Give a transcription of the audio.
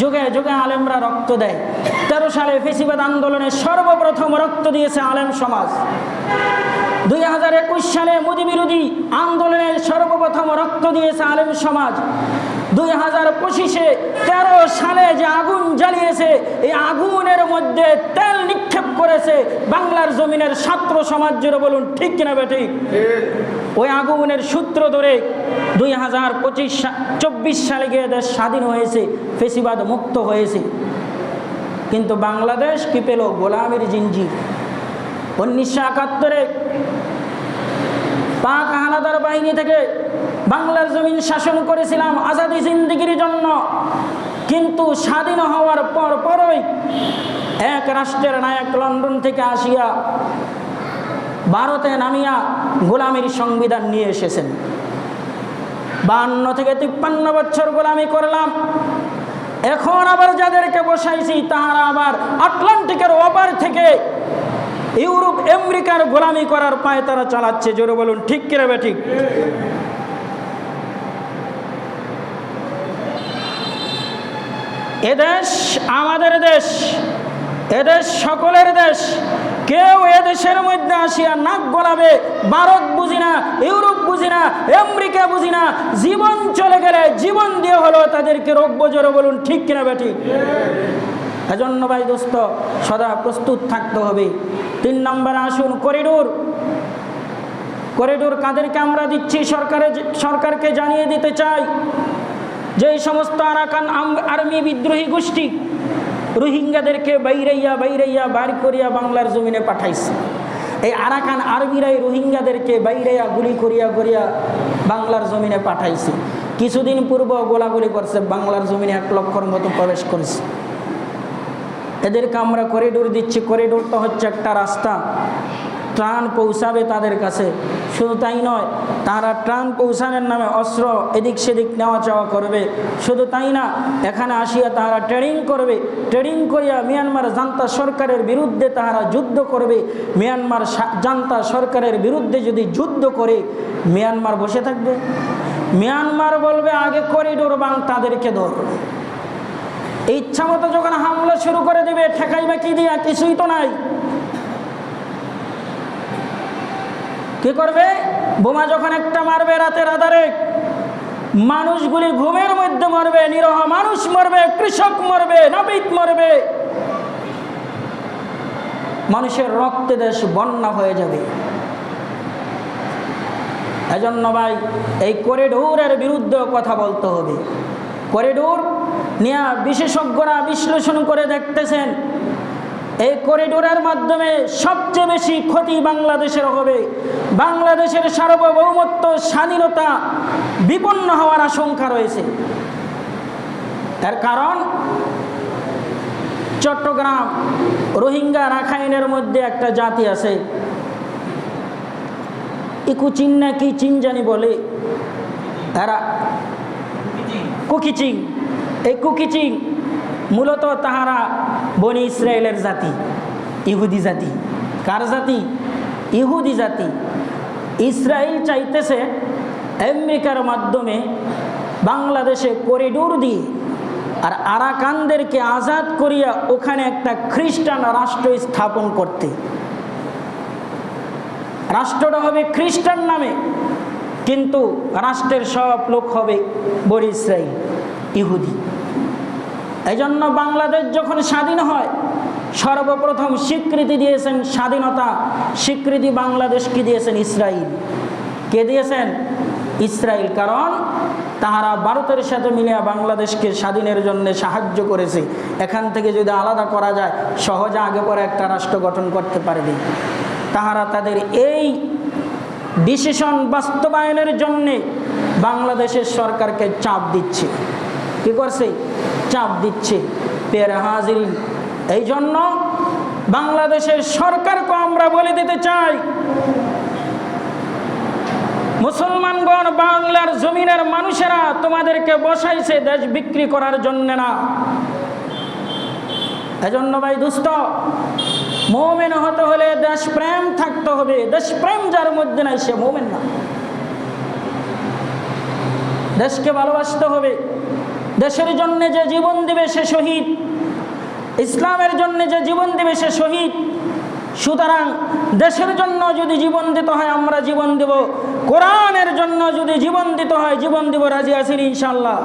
যুগে যুগে আলেমরা রক্ত দেয়। তেরো সালে ফেসিবাদ আন্দোলনে সর্বপ্রথম রক্ত দিয়েছে আলেম সমাজ। দুই হাজার একুশ সালে মোদী বিরোধী আন্দোলনে সর্বপ্রথম রক্ত দিয়েছে আলেম সমাজ। দুই হাজার পঁচিশে তেরো সালে যে আগুন জ্বালিয়েছে, এই আগুনের মধ্যে তেল নিক্ষেপ করেছে বাংলার জমিনের ছাত্র সমাজ জুড়ে বলুন, ঠিক কিনা বেঠিক ওই আগুনের সূত্র ধরে দুই হাজার পঁচিশ চব্বিশ সালে গিয়ে দেশ স্বাধীন হয়েছে, ফেসিবাদ মুক্ত হয়েছে। কিন্তু বাংলাদেশ কি পেল? গোলামের জিঞ্জির। উনিশশো একাত্তরে পাক হানাদার বাহিনী থেকে বাংলার জমিন শাসন করেছিলাম আজাদি জিন্দিগির জন্য। কিন্তু স্বাধীন হওয়ার পর পরই এক রাষ্ট্রের নায়ক লন্ডন থেকে আসিয়া ভারতে নামিয়া গোলামীর সংবিধান নিয়ে এসেছেন। বান্ন থেকে তিপ্পান্ন বছর গোলামি করলাম। এখন আবার যাদেরকে বসাইছি, তাহারা আবার আটলান্টিকের ওপার থেকে ইউরোপ, আমেরিকার গোলামি করার পায়ে তারা চালাচ্ছে। জোরে বলুন, ঠিক কিরে ঠিক? এদেশ আমাদের দেশ এদেশ সকলের দেশ। কেউ এদেশের মধ্যে আসিয়া নাক গলাবে, ভারত বুঝি না, ইউরোপ বুঝি না, আমেরিকা বুঝি না। জীবন চলে গেলে, জীবন দিয়ে হলো তাদেরকে রোগ জোরে বলুন, ঠিক কিনা বেঠিক এজন্য ভাই দোস্ত, সদা প্রস্তুত থাকতে হবে। তিন নম্বরে আসুন, করিডোর। করিডোর কাদেরকে আমরা দিচ্ছি সরকারের সরকারকে জানিয়ে দিতে চাই। যে সমস্ত আরাকান আর্মি বিদ্রোহী গোষ্ঠী রোহিঙ্গাদেরকে বাইরাইয়া বাইরাইয়া বার করিয়া বাংলার জমিনে পাঠাইছে, এই আরাকান আর্মিরাই রোহিঙ্গাদেরকে বাইরাইয়া গুলি করিয়া করিয়া বাংলার জমিনে পাঠাইছে। কিছুদিন পূর্ব গোলাগুলি করছে, বাংলার জমিনে এক লক্ষর মতো প্রবেশ করেছে। এদেরকে আমরা করিডোর দিচ্ছি, করিডোরটা হচ্ছে একটা রাস্তা। ত্রাণ পৌঁছাবে তাদের কাছে। শুধু তাই নয়, তারা ত্রাণ পৌঁছানোর নামে অস্ত্র এদিক সেদিক নেওয়া চাওয়া করবে। শুধু তাই না, এখানে আসিয়া তারা ট্রেনিং করবে। ট্রেনিং করিয়া মিয়ানমার জান্তা সরকারের বিরুদ্ধে তাহারা যুদ্ধ করবে। মিয়ানমার জান্তা সরকারের বিরুদ্ধে যদি যুদ্ধ করে, মিয়ানমার বসে থাকবে। মিয়ানমার বলবে, আগে করিডোর বাং তাদেরকে ধর। ইচ্ছা মতো যখন হামলা শুরু করে দেবে ঠেকাইবে কি দিয়া কিছুই তো নাই। কি করবে? বোমা যখন একটা মারবে রাতের আধারে, মানুষগুলি ঘুমের মধ্যে মরবে, নিরহ মানুষ মরবে, কৃষক মরবে নাবিক মরবে। মানুষের রক্তে দেশ বন্যা হয়ে যাবে। এজন্য ভাই, এই করিডোরের বিরুদ্ধে কথা বলতে হবে। করিডোর নিয়ে বিশেষজ্ঞরা বিশ্লেষণ করে দেখতেছেন এই করিডোরের মাধ্যমে সবচেয়ে বেশি ক্ষতি বাংলাদেশের হবে। বাংলাদেশের সার্বভৌমত্ব স্বাধীনতা বিপন্ন হওয়ার আশঙ্কা রয়েছে। তার কারণ চট্টগ্রাম রোহিঙ্গা রাখাইনের মধ্যে একটা জাতি আছে। ইকু চিন না কি চিন জানি বলে? তারা কুকিচিং। এই কুকিচিং মূলত তাহারা বনি ইসরায়েলের জাতি, ইহুদি জাতি। কার জাতি? ইহুদি জাতি। ইসরায়েল চাইতেছে আমেরিকার মাধ্যমে বাংলাদেশে করিডোর দিয়ে আর আরাকানদেরকে আজাদ করিয়া ওখানে একটা খ্রিস্টান রাষ্ট্র স্থাপন করতে। রাষ্ট্রটা হবে খ্রিস্টান নামে, কিন্তু রাষ্ট্রের সব লোক হবে বড় ইসরায়েল। ইহুদি। এই জন্য বাংলাদেশ যখন স্বাধীন হয়, সর্বপ্রথম স্বীকৃতি দিয়েছেন স্বাধীনতা, স্বীকৃতি বাংলাদেশকে দিয়েছেন ইসরায়েল কে দিয়েছেন? ইসরায়েল কারণ তাহারা ভারতের সাথে মিলিয়া বাংলাদেশকে স্বাধীনের জন্য সাহায্য করেছে। এখান থেকে যদি আলাদা করা যায়, সহজে আগে পরে একটা রাষ্ট্র গঠন করতে পারবে। তাহারা তাদের এই ডিসিশন বাস্তবায়নের জন্যে বাংলাদেশের সরকারকে চাপ দিচ্ছে। কি করছে? চাপ দিচ্ছে। হাজির এই জন্য বাংলাদেশের সরকারকে আমরা বলে দিতে চাই, মুসলমানগণ বাংলার জমিনের মানুষেরা তোমাদেরকে বসাইছে দেশ বিক্রি করার জন্য না। এজন্য ভাই দুস্থ মোমেন হতে হলে দেশপ্রেম থাকতে হবে। দেশপ্রেম যার মধ্যে নাই, সে মোমেন না। দেশকে ভালোবাসতে হবে। দেশের জন্য যে জীবন দেবে সে শহীদ, ইসলামের জন্য যে জীবন দেবে সে শহীদ। সুতরাং দেশের জন্য যদি জীবন দিতে হয়, আমরা জীবন দেব। কোরআনের জন্য যদি জীবন দিতে হয়, জীবন দেব রাজি আছি ইনশাল্লাহ